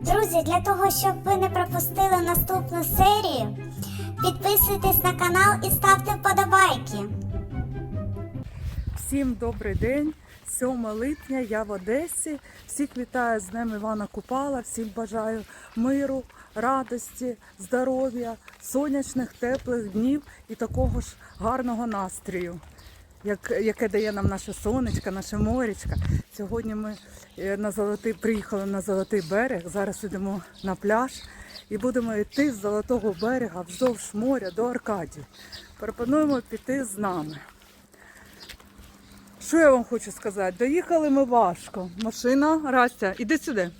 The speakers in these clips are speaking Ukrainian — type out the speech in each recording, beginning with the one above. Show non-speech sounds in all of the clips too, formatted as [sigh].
Друзі, для того, щоб ви не пропустили наступну серію, підписуйтесь на канал і ставте вподобайки. Всім добрий день. 7 липня я в Одесі. Всіх вітаю з Днем Івана Купала. Всім бажаю миру, радості, здоров'я, сонячних, теплих днів і такого ж гарного настрою, як, яке дає нам наше сонечко, наше моречко. Сьогодні ми е, на золотий приїхали на золотий берег. Зараз йдемо на пляж і будемо йти з золотого берега вздовж моря до Аркадії. Пропонуємо піти з нами. Що я вам хочу сказати? Доїхали ми важко. Машина, Растя, іди сюди.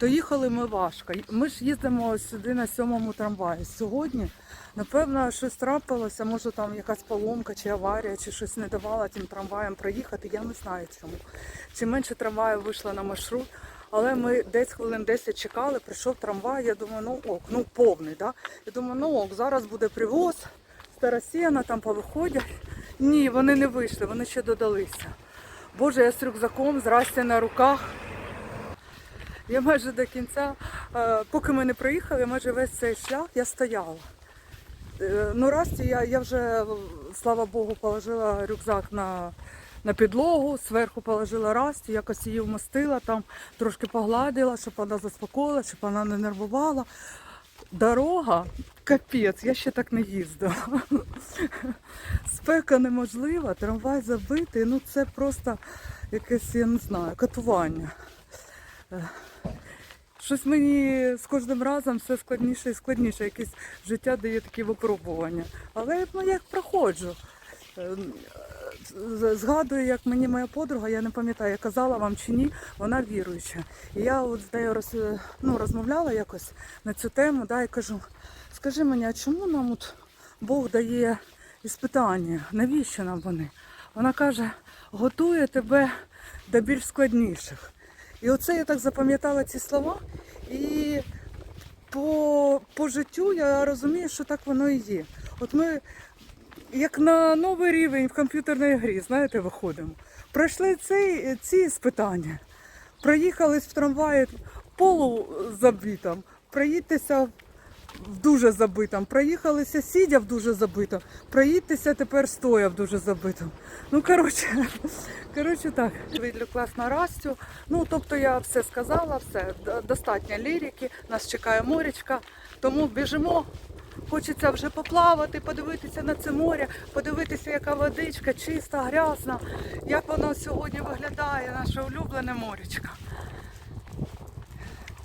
Доїхали ми важко. Ми ж їздимо сюди на сьомому трамваї. Сьогодні, напевно, щось трапилося, може там якась поломка чи аварія, чи щось не давала тим трамваям проїхати. Я не знаю чому. Чи менше трамваїв вийшло на маршрут. Але ми десь хвилин 10 чекали, прийшов трамвай, я думаю, ну ок, ну повний, да? Я думаю, ну ок, зараз буде привоз, старосіяна там повиходять. Ні, вони не вийшли, вони ще додалися. Боже, я з рюкзаком, з на руках. Я майже до кінця, е, поки ми не приїхали, майже весь цей шлях я стояла. Е, Ну, Расті я, я вже, слава Богу, положила рюкзак на, на підлогу, зверху положила Расті, якось її вмостила, там трошки погладила, щоб вона заспокоїла, щоб вона не нервувала. Дорога, капець, я ще так не їздила. [laughs] Спека неможлива, трамвай забитий, ну це просто якесь, я не знаю, катування. Е, Щось мені з кожним разом все складніше і складніше, якесь життя дає такі випробування. Але ну, я як проходжу. Е, Згадую, як мені моя подруга, я не пам'ятаю, казала вам чи ні, вона віруюча. І я от з нею роз, ну, розмовляла якось на цю тему, да, і кажу, скажи мені, а чому нам от Бог дає іспитання? Навіщо нам вони? Вона каже, готує тебе до більш складніших. І оце я так запам'ятала ці слова. І по, по життю я розумію, що так воно і є. От ми як на новий рівень в комп'ютерної грі, знаєте, виходимо. Пройшли цей, ці спитання, проїхались в трамваї полу забитом, проїдьтеся дуже забитом, проїхалися сидя в дуже забитом, проїдьтеся тепер стоя в дуже забитом. Ну, коротше, [laughs] коротше так. Відлюклась на Растю. Ну, тобто я все сказала, все, достатньо лірики, нас чекає морячка, тому біжимо. Хочеться вже поплавати, подивитися на це море, подивитися, яка водичка, чиста, грязна, як воно сьогодні виглядає, наше улюблене морячко.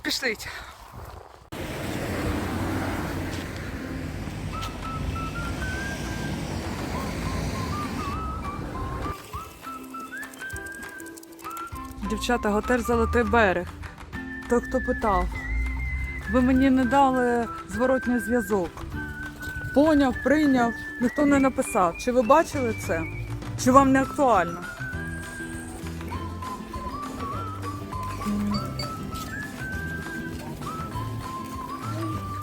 Пішліть. Дівчата, готель Золотий берег. Той, хто питав, ви мені не дали зворотній зв'язок. Поняв, прийняв, ніхто не написав. Чи ви бачили це? Чи вам не актуально?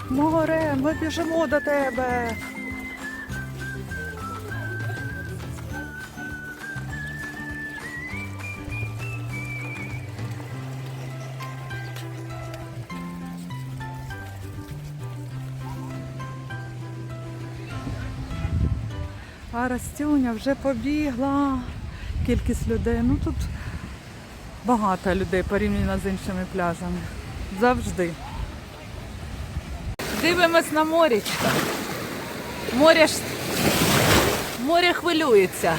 Море, ми біжимо до тебе. А Растюня вже побігла. Кількість людей. Ну тут багато людей порівняно з іншими пляжами. Завжди. Дивимось на морячко. Море ж море хвилюється.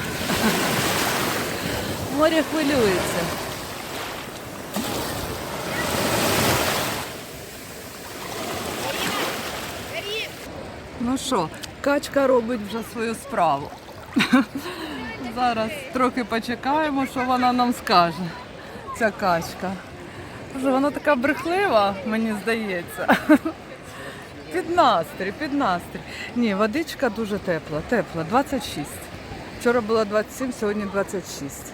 Море хвилюється. Ну що, качка робить вже свою справу. [laughs] Зараз трохи почекаємо, що вона нам скаже. Ця качка. Вона така брехлива, мені здається. [laughs] Під настрій, під настрій. Ні, водичка дуже тепла, тепла, 26. Вчора було 27, сьогодні 26.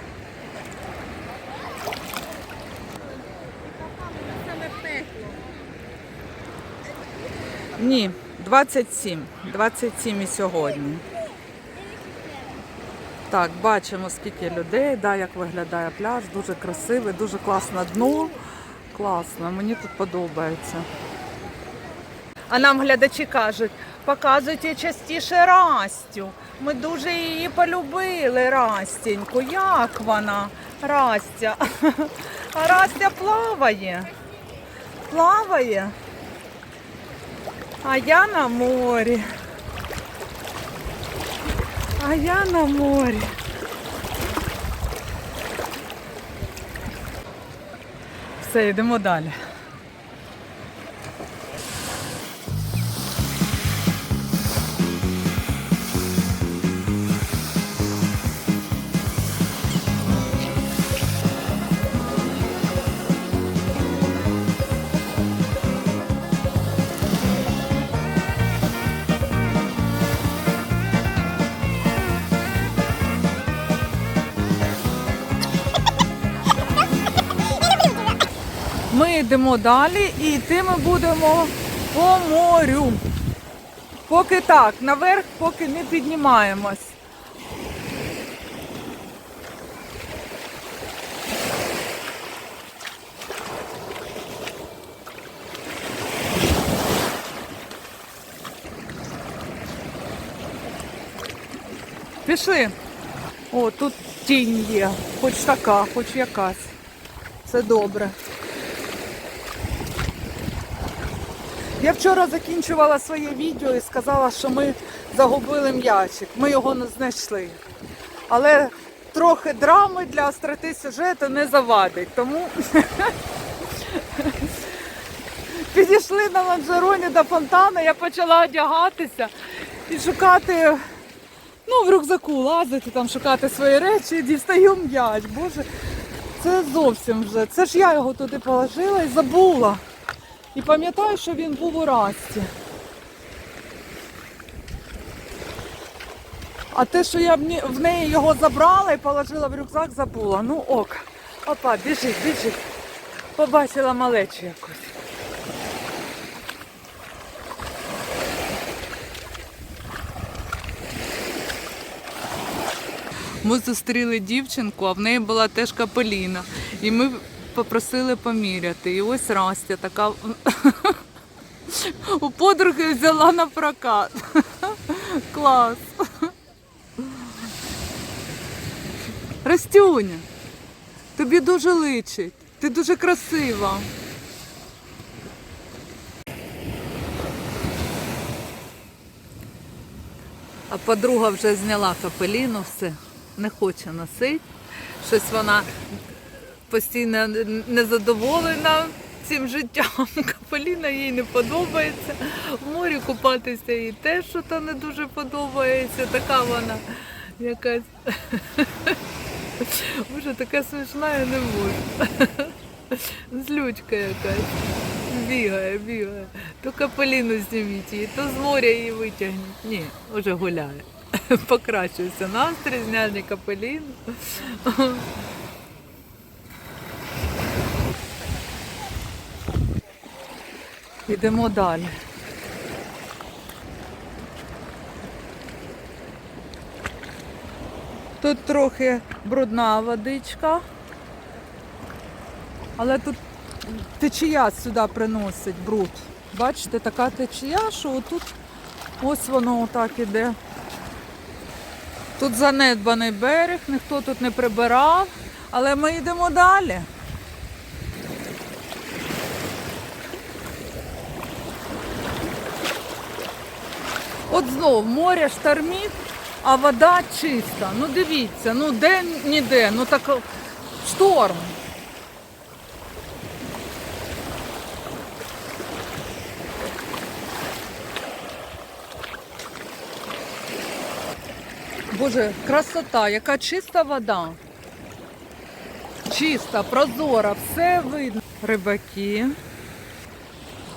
Ні, 27. 27 і сьогодні. Так, бачимо, скільки людей, да, як виглядає пляж, дуже красивий, дуже класне дно, класно, мені тут подобається. А нам глядачі кажуть, показуйте частіше Растю. Ми дуже її полюбили, Растіньку. Як вона, Растя? [laughs] А Растя плаває. Плаває. А я на морі. А я на морі. Все, йдемо далі. Йдемо далі і йти ми будемо по морю. Поки так, наверх, поки не піднімаємось. Пішли. О, тут тінь є, хоч така, хоч якась. Це добре. Я вчора закінчувала своє відео і сказала, що ми загубили м'ячик. Ми його не знайшли. Але трохи драми для остроти сюжету не завадить. Тому [laughs] підійшли на ланжероні до фонтану, я почала одягатися і шукати, ну, в рюкзаку лазити, там шукати свої речі дістаю м'яч. Боже, це зовсім вже. Це ж я його туди положила і забула. І пам'ятаю, що він був у Расті. А те, що я в неї його забрала і положила в рюкзак, забула. Ну ок. Опа, біжить, біжить. Побачила малечу якусь. Ми зустріли дівчинку, а в неї була теж капеліна. І ми попросили поміряти. І ось Растя така [laughs] у подруги взяла на прокат. [laughs] Клас. Растюня, тобі дуже личить. Ти дуже красива. А подруга вже зняла капеліну, все, не хоче носити. Щось вона постійно незадоволена цим життям. [laughs] Капеліна їй не подобається. В морі купатися їй теж що то не дуже подобається. Така вона якась. [laughs] Боже, така смішна, я не можу. [laughs] Злючка якась. Бігає, бігає. То капеліну зніміть її, то з моря її витягніть. Ні, вже гуляє. Покращився настрій, зняли капеліну. Йдемо далі. Тут трохи брудна водичка, але тут течія сюди приносить бруд. Бачите, така течія, що отут ось воно отак іде. Тут занедбаний берег, ніхто тут не прибирав, але ми йдемо далі. От знов море штормить, а вода чиста. Ну дивіться, ну де ніде, ну так шторм. Боже, красота, яка чиста вода. Чиста, прозора, все видно. Рибаки.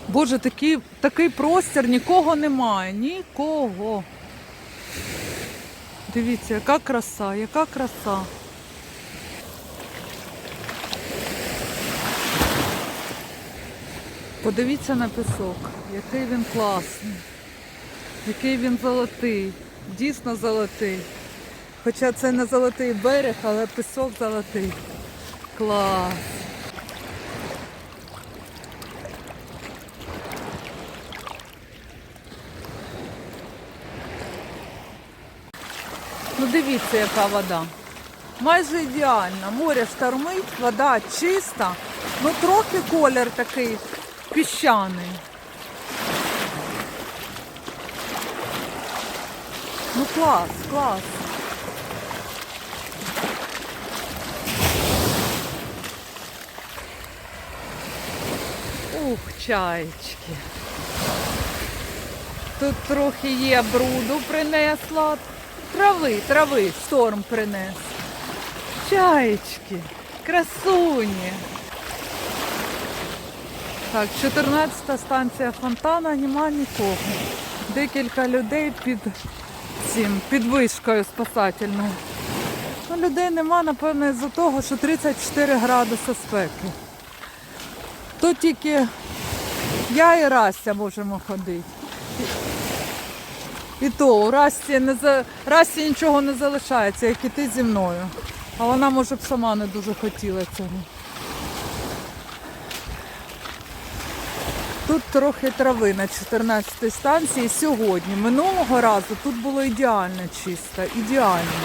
Боже, такий, такий простір, нікого немає. Нікого. Дивіться, яка краса, яка краса. Подивіться на пісок, який він класний, який він золотий, дійсно золотий. Хоча це не золотий берег, але пісок золотий. Клас. Ну дивіться, яка вода. Майже ідеальна. Море штормить, вода чиста, ну трохи колір такий піщаний. Ну клас, клас. Ух, чаєчки. Тут трохи є бруду принесла. Трави, трави, шторм принес. Чаєчки, красуні. Так, 14 станція фонтана, нема нікого. Декілька людей під цим, під вишкою спасательною. Ну, людей нема, напевно, із-за того, що 34 градуси спеки. То тільки я і Растя можемо ходити. І то у Расті, не за... Расті нічого не залишається, як іти зі мною. А вона, може б, сама не дуже хотіла цього. Тут трохи трави на 14-й станції сьогодні. Минулого разу тут було ідеально чисто, ідеально.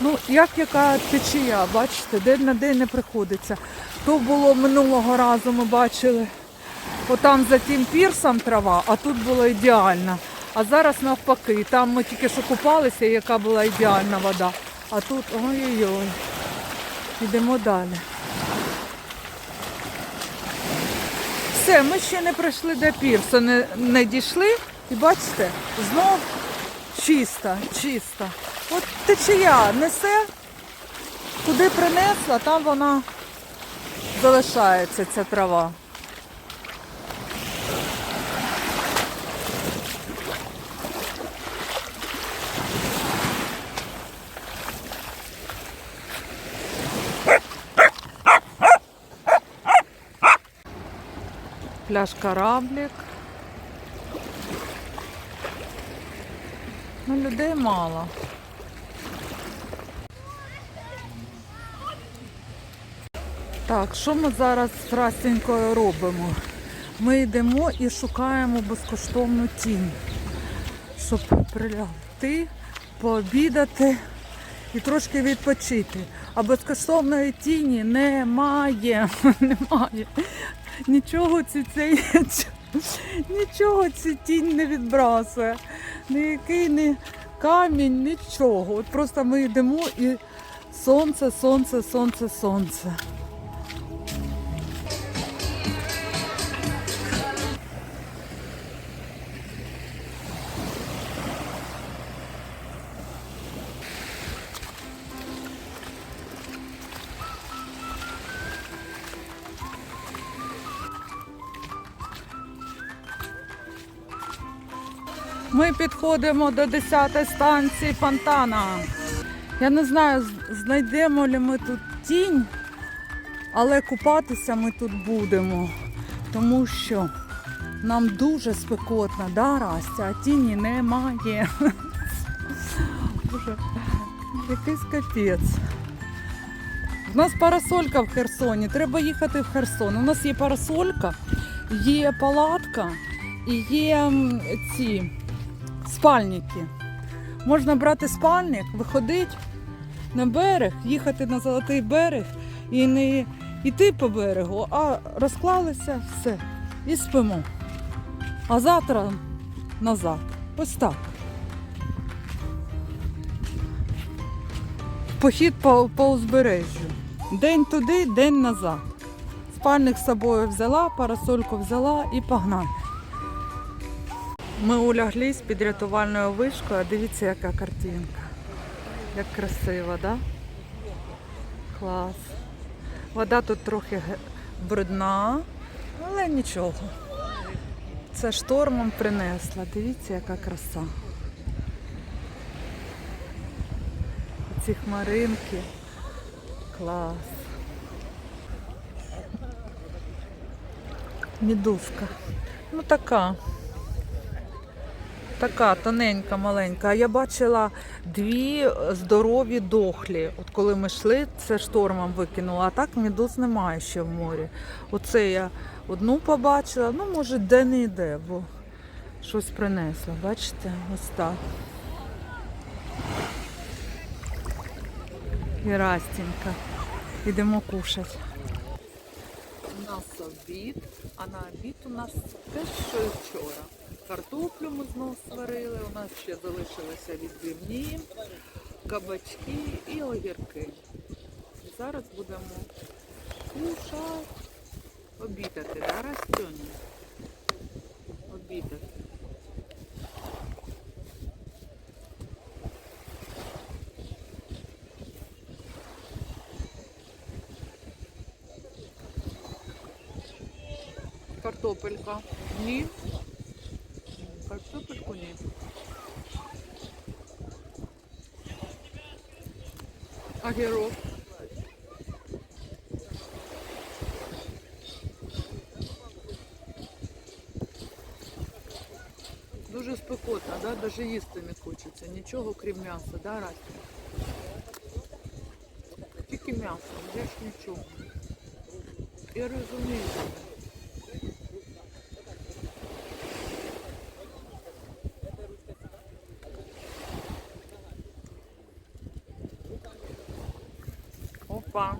Ну, як яка течія, бачите, день на день не приходиться. То було минулого разу, ми бачили, отам за тим пірсом трава, а тут було ідеально. А зараз навпаки, там ми тільки що купалися, яка була ідеальна вода. А тут ой-ой-ой. Йдемо далі. Все, ми ще не прийшли до пірсу, не, не дійшли. І бачите, знов чисто, чисто. От течія несе, куди принесла, там вона залишається, ця трава. Пляж кораблик. Ну, людей мало. Так, що ми зараз з Растенькою робимо? Ми йдемо і шукаємо безкоштовну тінь, щоб прилягти, пообідати і трошки відпочити. А безкоштовної тіні немає. [laughs] немає. Нічого ці цей [laughs] нічого ці тінь не відбрасує. Ніякий не камінь, нічого. От просто ми йдемо і сонце, сонце, сонце, сонце. Ми підходимо до 10 станції фонтана. Я не знаю, знайдемо ли ми тут тінь, але купатися ми тут будемо, тому що нам дуже спекотно, да, Растя, а тіні немає. Боже, якийсь капець. У нас парасолька в Херсоні, треба їхати в Херсон. У нас є парасолька, є палатка і є ці спальники. Можна брати спальник, виходити на берег, їхати на золотий берег і не йти по берегу, а розклалися все і спимо. А завтра назад. Ось так. Похід по, по узбережжю. День туди, день назад. Спальник з собою взяла, парасольку взяла і погнали. Ми уляглись під рятувальною вишкою, а дивіться, яка картинка. Як красиво, да? Клас. Вода тут трохи брудна, але нічого. Це штормом принесла. Дивіться, яка краса. Ці хмаринки. Клас. Мідузка. Ну така. Така тоненька, маленька. Я бачила дві здорові дохлі. От коли ми йшли, це штормом викинула, а так медуз немає ще в морі. Оце я одну побачила, ну може де не йде, бо щось принесла. Бачите, ось так. і Растінька. Ідемо кушати. У нас обід, а на обід у нас те, що вчора. Картоплю ми знов сварили, у нас ще залишилися відбивні, кабачки і огірки. Зараз будемо кушати, обідати, да, Растюня? Обідати. Картопелька. Ні. Ні. Огірок. Дуже спекотно, да? Даже їсти не хочеться. Нічого крім м'яса, да, Растя? Тільки м'ясо, більш нічого. Я розумію. Опа.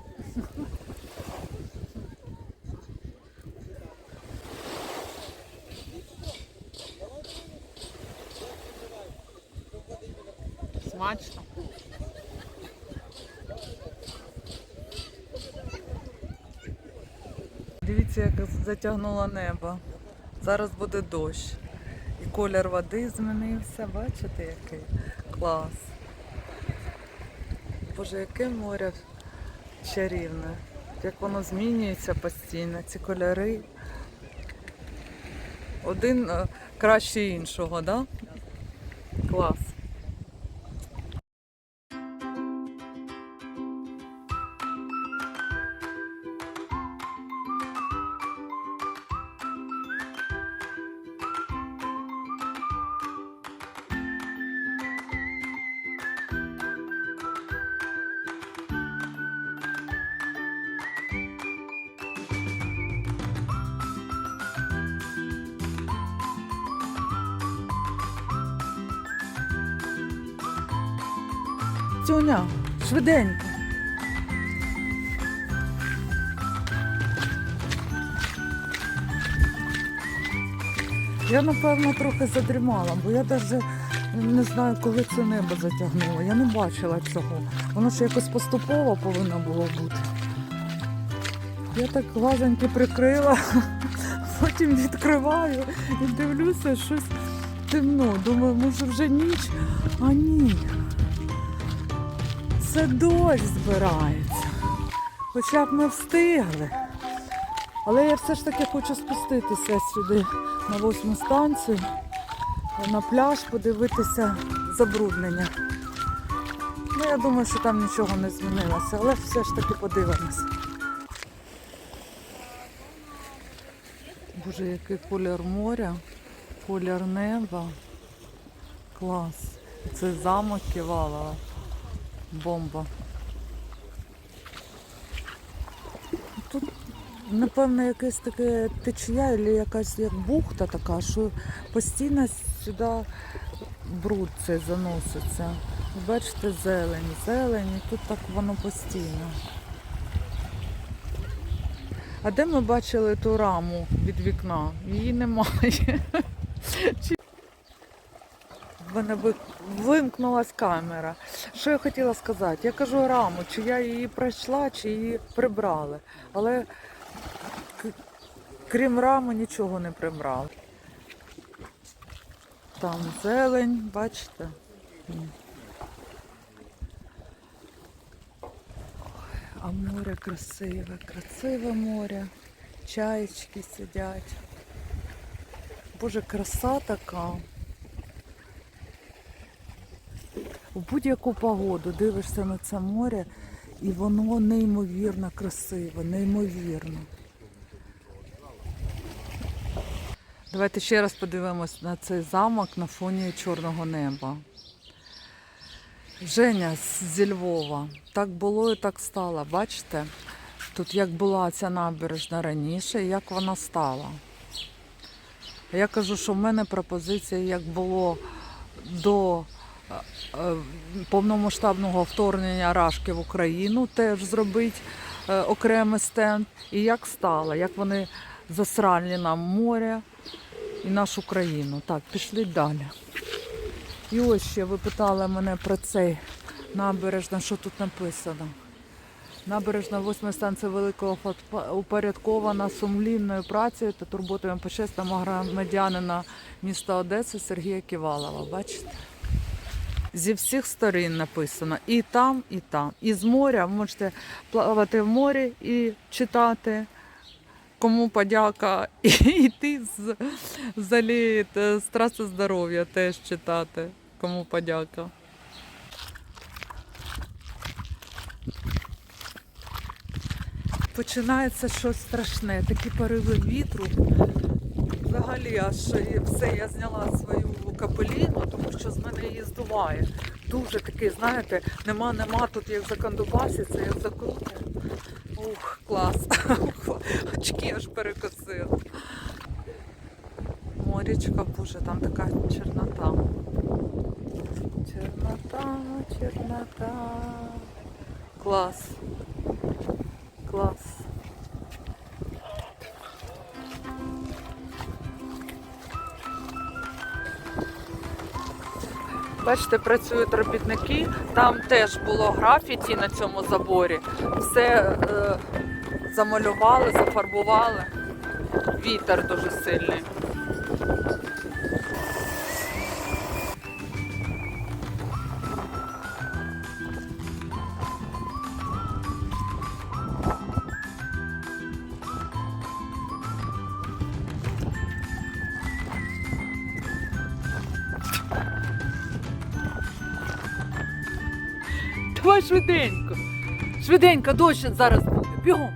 Смачно. Дивіться, як затягнуло небо. Зараз буде дощ. І колір води змінився. Бачите, який клас. Боже, яке море чарівне. Як воно змінюється постійно, ці кольори. Один е, краще іншого, да? Тюня, швиденько. Я, напевно, трохи задрімала, бо я навіть не знаю, коли це небо затягнуло. Я не бачила цього. Воно ж якось поступово повинно було бути. Я так глазеньки прикрила, [laughs] потім відкриваю і дивлюся, щось темно. Думаю, може вже ніч, а ні. Це дощ збирається. Хоча б ми встигли. Але я все ж таки хочу спуститися сюди на восьму станцію, на пляж, подивитися забруднення. Ну, я думаю, що там нічого не змінилося, але все ж таки подивимося. Боже, який колір моря, колір неба. Клас. Це замок Ківалова. Бомба. Тут, напевно, якесь таке течія, або якась як бухта така, що постійно сюди бруд цей заноситься. Бачите, зелень, зелень, тут так воно постійно. А де ми бачили ту раму від вікна? Її немає. [laughs] В мене вимкнулась камера. Що я хотіла сказати? Я кажу раму, чи я її пройшла, чи її прибрали. Але крім рами нічого не прибрали. Там зелень, бачите? А море красиве, красиве море. Чаєчки сидять. Боже, краса така. У будь-яку погоду дивишся на це море, і воно неймовірно красиве, неймовірно. Давайте ще раз подивимось на цей замок на фоні чорного неба. Женя зі Львова. Так було і так стало. Бачите? Тут як була ця набережна раніше, як вона стала. Я кажу, що в мене пропозиція, як було до повномасштабного вторгнення Рашки в Україну теж зробити е, окремий стенд. І як стало, як вони засрали нам море і нашу країну. Так, пішли далі. І ось ще ви питали мене про цей набережна, що тут написано. Набережна 8 станція Великого упорядкована сумлінною працею та турботами почесного громадянина міста Одеси Сергія Ківалова. Бачите? Зі всіх сторін написано і там, і там. І з моря можете плавати в морі і читати. Кому подяка, і [laughs] йти з, алеї та з траси здоров'я теж читати. Кому подяка. Починається щось страшне, такі пориви вітру. Взагалі, аж і все, я зняла свою капеліну, тому що з мене її здуває. Дуже такий, знаєте, нема, нема тут як закандубаситься, як закрутить. Ух, клас. [laughs] Очки аж перекосили. Морічка, боже, там така чорнота. Чорнота, чорнота. Клас. Клас. Бачите, працюють робітники. Там теж було графіті на цьому заборі. Все е, замалювали, зафарбували. Вітер дуже сильний. Давай швиденько. Швиденько, дощ зараз буде. Бігом.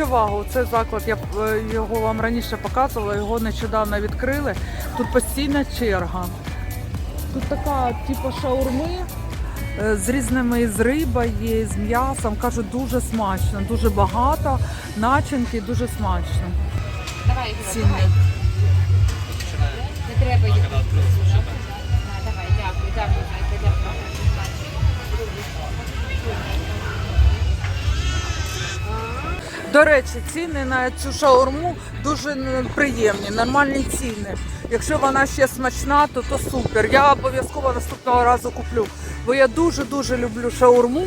Зверніть увагу, цей заклад, я е, його вам раніше показувала, його нещодавно відкрили. Тут постійна черга. Тут така, типу, шаурми е, з різними з риба є, з м'ясом. Кажуть, дуже смачно, дуже багато начинки, дуже смачно. Давай, Ігор, давай. Не треба їх. Давай, дякую, дякую. До речі, ціни на цю шаурму дуже приємні, нормальні ціни. Якщо вона ще смачна, то, то супер. Я обов'язково наступного разу куплю. Бо я дуже-дуже люблю шаурму.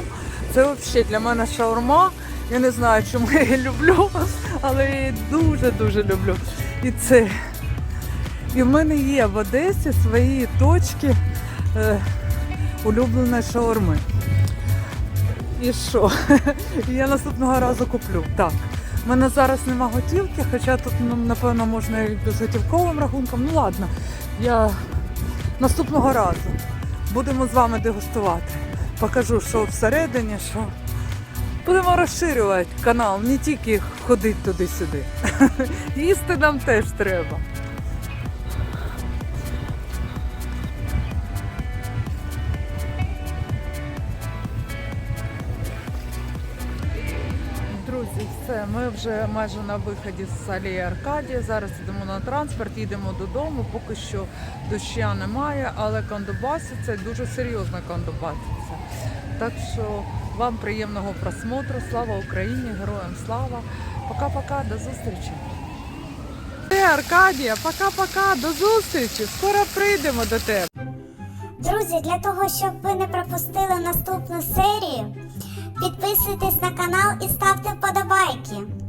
Це взагалі для мене шаурма. Я не знаю, чому я її люблю, але я її дуже-дуже люблю. І це. І в мене є в Одесі свої точки е, улюбленої шаурми. І що? [laughs] Я наступного разу куплю. Так. У мене зараз нема готівки, хоча тут ну, напевно можна і безготівковим рахунком. Ну ладно, я наступного разу будемо з вами дегустувати. Покажу, що всередині, що. Будемо розширювати канал, не тільки ходити туди-сюди. [laughs] Їсти нам теж треба. Все, ми вже майже на виході з алеї Аркадія. Зараз йдемо на транспорт, їдемо додому. Поки що доща немає, але кондобаситься, дуже серйозно кондобаситься. Так що вам приємного просмотру. Слава Україні! Героям слава! Пока-пока, до зустрічі! Аркадія, пока-пока, до зустрічі! Скоро прийдемо до тебе. Друзі, для того, щоб ви не пропустили наступну серію, підписуйтесь на канал і ставте вподобайки.